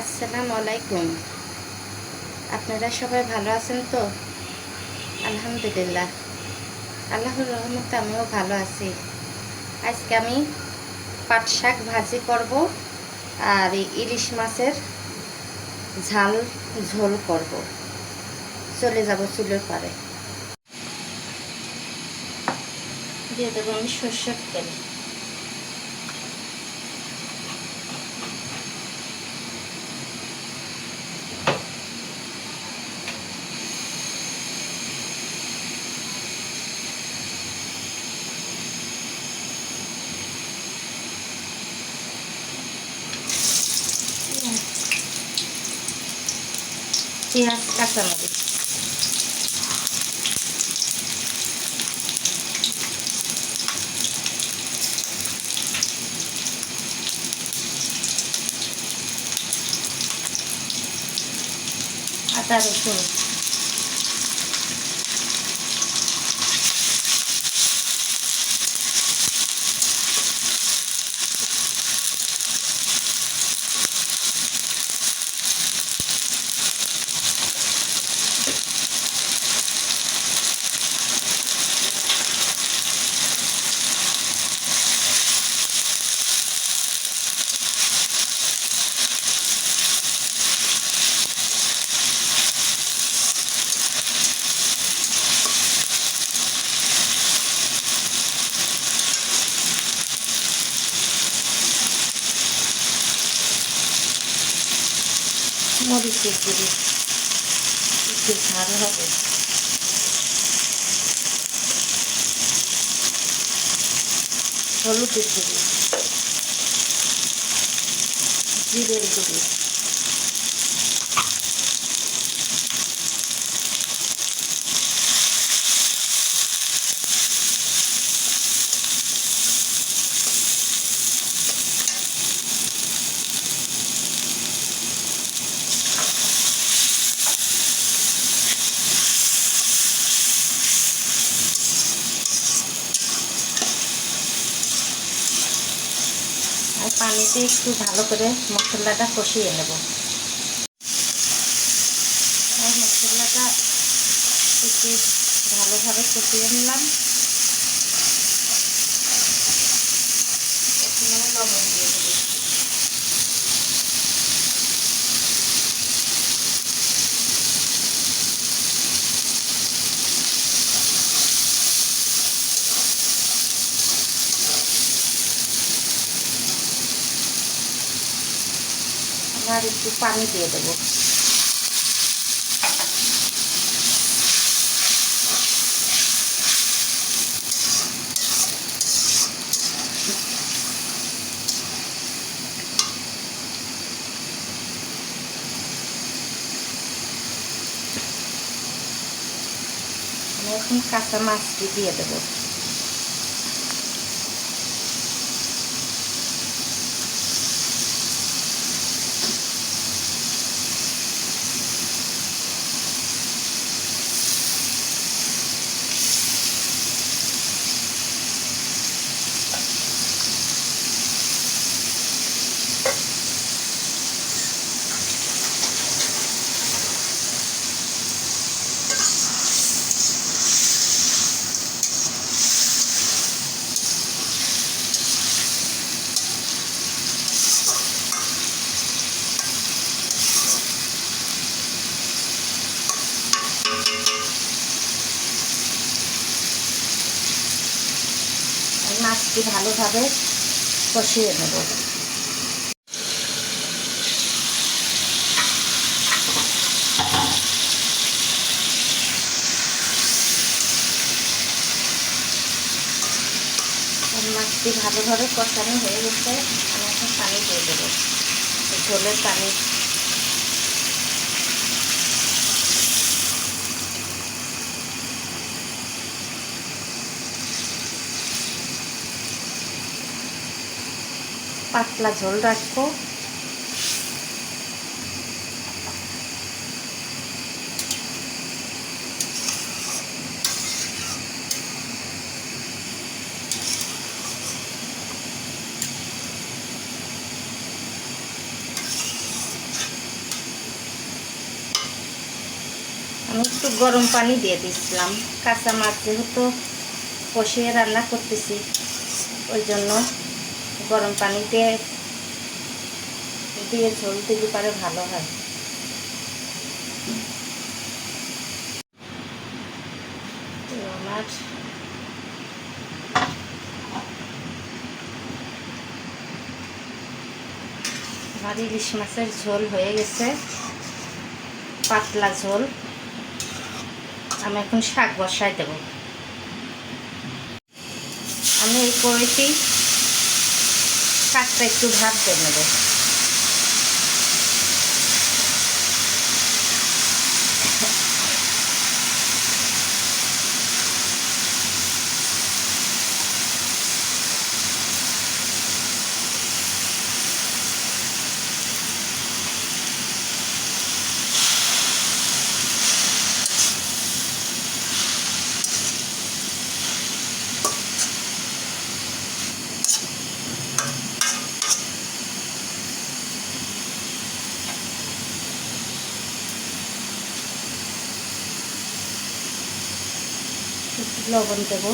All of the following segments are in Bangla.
আসসালামু আলাইকুম আপনারা সবাই ভালো আছেন তো? আলহামদুলিল্লাহ। আল্লাহর রহমতে আমিও ভালো আছি। আজকে আমি পাট শাক ভাজি করব আর ইলিশ মাছের ঝাল ঝোল করব। চলে যাব চুলের পারে দিয়ে দেবো আমি সর্ষের তেল। পেঁয়াজ কাঁচামরিচ আদা রসুন মরিচের গুঁড়ি একটু ঝাল হবে। হলুদের গুঁড়ি। জিরের গুঁড়ি। পানিতে একটু ভালো করে মশলাটা কষিয়ে নেব। মশলাটা একটু ভালোভাবে কষিয়ে নিলাম। লবণ দিয়ে দেবো। আর একটু পানি দিয়ে দেবো আমি এখন কাঁচা মাছটি দিয়ে দেবো মাছটি ভালোভাবে কষিয়ে নেব। মাছটি ভালোভাবে কষানো হয়ে গেছে। আমি এখন পানি দিয়ে দেবো। ঝোলের পানি পাতলা ঝোল রাখব। আমি একটু গরম পানি দিয়ে দিয়েছিলাম কাঁচা মাছ যেহেতু কষিয়ে রান্না করতেছি, ওই জন্য গরম পানিতে দিয়ে ঝোল দিলে পারে ভালো হয়। আমার ইলিশ মাছের ঝোল হয়ে গেছে। পাতলা ঝোল। আমি এখন শাক বসাই দেব। আমি এই কড়াইতেই শাকটা একটু দিয়ে নেব একটু লবণ দেবো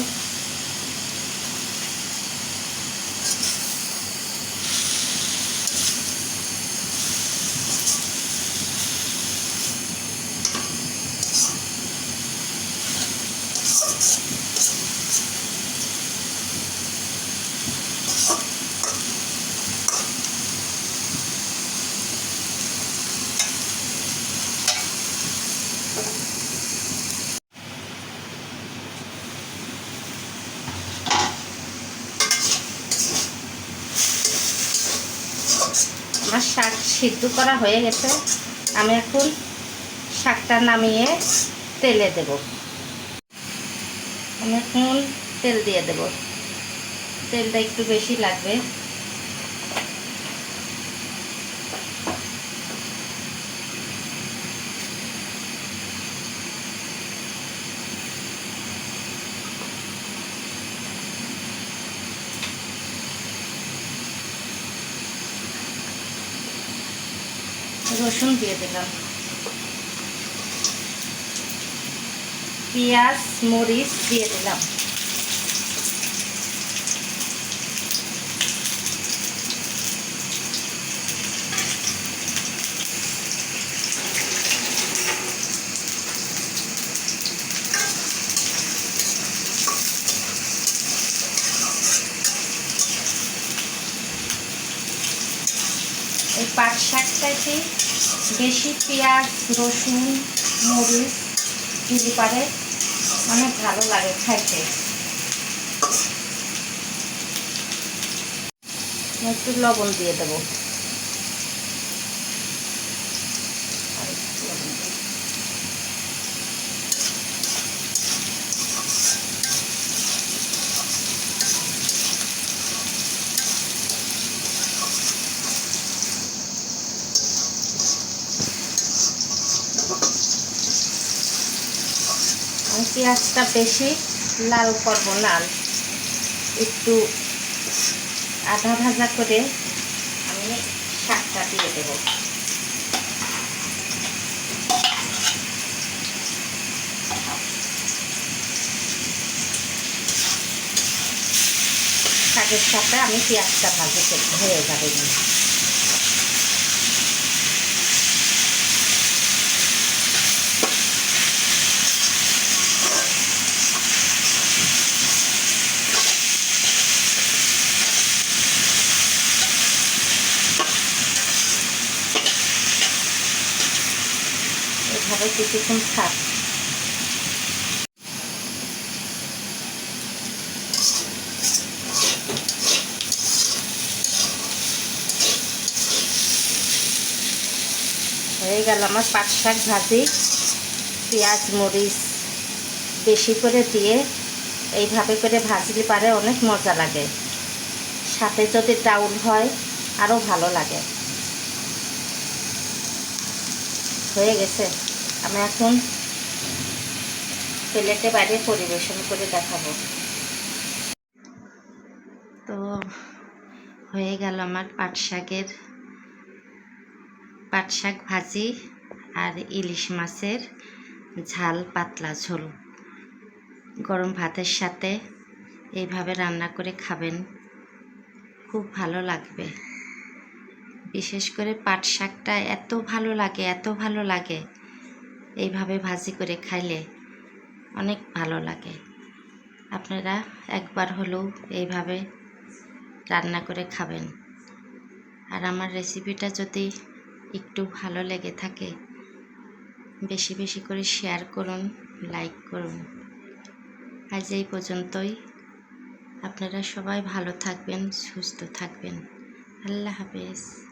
আমার শাক সিদ্ধ করা হয়ে গেছে। আমি এখন শাকটা নামিয়ে তেলে দেব। আমি এখন তেল দিয়ে দেব। তেলটা একটু বেশি লাগবে। রসুন দিয়ে দিলাম। পেঁয়াজ মরিচ দিয়ে দিলাম। এই পাট শাকটাকে বেশি পেঁয়াজ রসুন মরিচ চিলি পারে অনেক ভালো লাগে খাইতে। একটু লবণ দিয়ে দেবো। পেঁয়াজটা বেশি, লাল করব না একটু আধা ভাজা করে আমি শাকটা দিয়ে দেব। শাকের সাথে আমি পেঁয়াজটা ভাজা হয়ে যাবে। কিছুক্ষণ থাক হয়ে গেল আমার পাট শাক ভাজি, পেঁয়াজ, মরিচ, বেশি করে দিয়ে এইভাবে করে ভাজলে পারে অনেক মজা লাগে। সাথে যদি ডাউল হয় আরও ভালো লাগে। হয়ে গেছে। আমি এখন প্লেটে বাইরে পরিবেশন করে দেখাবো। তো হয়ে গেল আমার পাট শাকের, পাট শাক ভাজি আর ইলিশ মাছের ঝাল পাতলা ঝোল। গরম ভাতের সাথে এইভাবে রান্না করে খাবেন, খুব ভালো লাগবে। বিশেষ করে পাট শাকটা এত ভালো লাগে, এত ভালো লাগে। এইভাবে ভাজি করে খাইলে অনেক ভালো লাগে। আপনারা একবার হলেও এইভাবে রান্না করে খাবেন। আর আমার রেসিপিটা যদি একটু ভালো লেগে থাকে, বেশি বেশি করে শেয়ার করুন, লাইক করুন। আজ এই পর্যন্তই। আপনারা সবাই ভালো থাকবেন, সুস্থ থাকবেন। আল্লাহ হাফেজ।